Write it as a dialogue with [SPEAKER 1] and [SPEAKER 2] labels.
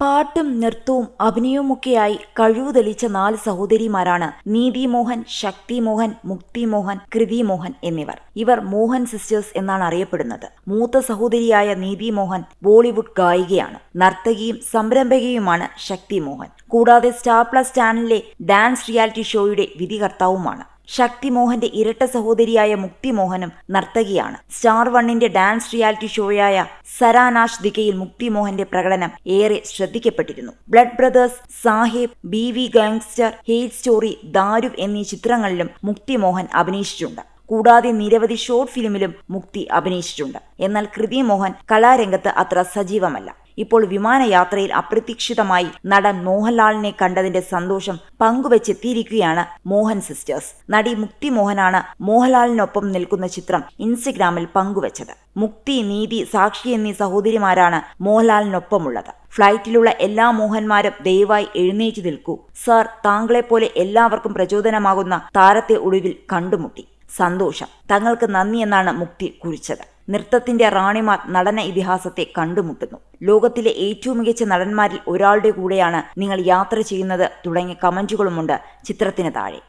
[SPEAKER 1] പാട്ടും നൃത്തവും അഭിനയവുമൊക്കെയായി കഴിവ് തെളിയിച്ച നാല് സഹോദരിമാരാണ് നീതി മോഹൻ ശക്തി മോഹൻ മുക്തി മോഹൻ കൃതി മോഹൻ എന്നിവർ. ഇവർ മോഹൻ സിസ്റ്റേഴ്സ് എന്നാണ് അറിയപ്പെടുന്നത്. മൂത്ത സഹോദരിയായ നീതി മോഹൻ ബോളിവുഡ് ഗായികയാണ്. നർത്തകിയും സംരംഭകയുമാണ് ശക്തി മോഹൻ കൂടാതെ സ്റ്റാർ പ്ലസ് ചാനലിലെ ഡാൻസ് റിയാലിറ്റി ഷോയുടെ വിധികർത്താവുമാണ്. ശക്തി മോഹന്റെ ഇരട്ട സഹോദരിയായ മുക്തി മോഹനും നർത്തകിയാണ്. സ്റ്റാർ വണ്ണിന്റെ ഡാൻസ് റിയാലിറ്റി ഷോയായ സരാനാഷ് ദിക്കയിൽ മുക്തി മോഹന്റെ പ്രകടനം ഏറെ ശ്രദ്ധിക്കപ്പെട്ടിരുന്നു. Blood Brothers Saheb Biwi Gangster Hate Story Daaru എന്നീ ചിത്രങ്ങളിലും മുക്തി മോഹൻ അഭിനയിച്ചിട്ടുണ്ട്. കൂടാതെ നിരവധി ഷോർട്ട് ഫിലിമിലും മുക്തി അഭിനയിച്ചിട്ടുണ്ട്. എന്നാൽ കൃതി മോഹൻ കലാരംഗത്ത് അത്ര സജീവമല്ല. ഇപ്പോൾ വിമാനയാത്രയിൽ അപ്രതീക്ഷിതമായി നടൻ മോഹൻലാലിനെ കണ്ടതിന്റെ സന്തോഷം പങ്കുവച്ചെത്തിയിരിക്കുകയാണ് മോഹൻ സിസ്റ്റേഴ്സ്. നടി മുക്തി മോഹനാണ് മോഹൻലാലിനൊപ്പം നിൽക്കുന്ന ചിത്രം ഇൻസ്റ്റഗ്രാമിൽ പങ്കുവച്ചത്. മുക്തി നീതി സാക്ഷി എന്നീ സഹോദരിമാരാണ് മോഹൻലാലിനൊപ്പമുള്ളത്. ഫ്ലൈറ്റിലുള്ള എല്ലാ മോഹന്മാരും ദയവായി എഴുന്നേറ്റ് നിൽക്കൂ. സാർ താങ്കളെപ്പോലെ എല്ലാവർക്കും പ്രചോദനമാകുന്ന താരത്തെ ഒടുവിൽ കണ്ടുമുട്ടി. സന്തോഷം. തങ്ങൾക്ക് നന്ദി എന്നാണ് മുക്തി കുറിച്ചത്. നൃത്തത്തിന്റെ റാണിമാർ നടന ഇതിഹാസത്തെ കണ്ടുമുട്ടുന്നു. ലോകത്തിലെ ഏറ്റവും മികച്ച നടന്മാരിൽ ഒരാളുടെ കൂടെയാണ് നിങ്ങൾ യാത്ര ചെയ്യുന്നത് തുടങ്ങിയ കമന്റുകളുമുണ്ട് ചിത്രത്തിന് താഴെ.